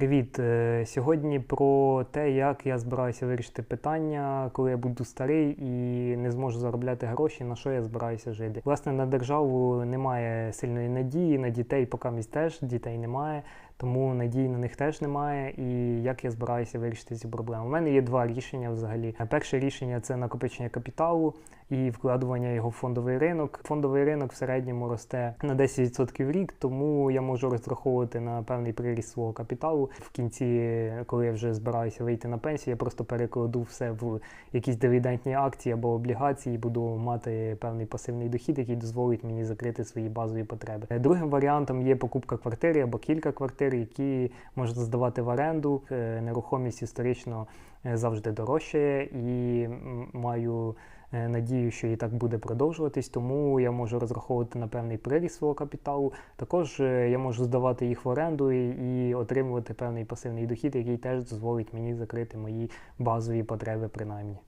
Привіт! Е, Сьогодні про те, як я збираюся вирішити питання, коли я буду старий і не зможу заробляти гроші, на що я збираюся жити. Власне, на державу немає сильної надії, на дітей поки місць теж дітей немає, тому надії на них теж немає. І як я збираюся вирішити цю проблему? У мене є два рішення взагалі. Перше рішення це накопичення капіталу і вкладування його в фондовий ринок. Фондовий ринок в середньому росте на 10% в рік, тому я можу розраховувати на певний приріст свого капіталу. В кінці, коли я вже збираюся вийти на пенсію, я просто перекладу все в якісь дивідендні акції або облігації, буду мати певний пасивний дохід, який дозволить мені закрити свої базові потреби. Другим варіантом є покупка квартири або кілька квартир, які можна здавати в оренду. Е, Нерухомість історично е, завжди дорожчає і маю е, надію, що і так буде продовжуватись, тому я можу розраховувати на певний приріст свого капіталу. Також я можу здавати їх в оренду і, і отримувати певний пасивний дохід, який теж дозволить мені закрити мої базові потреби принаймні.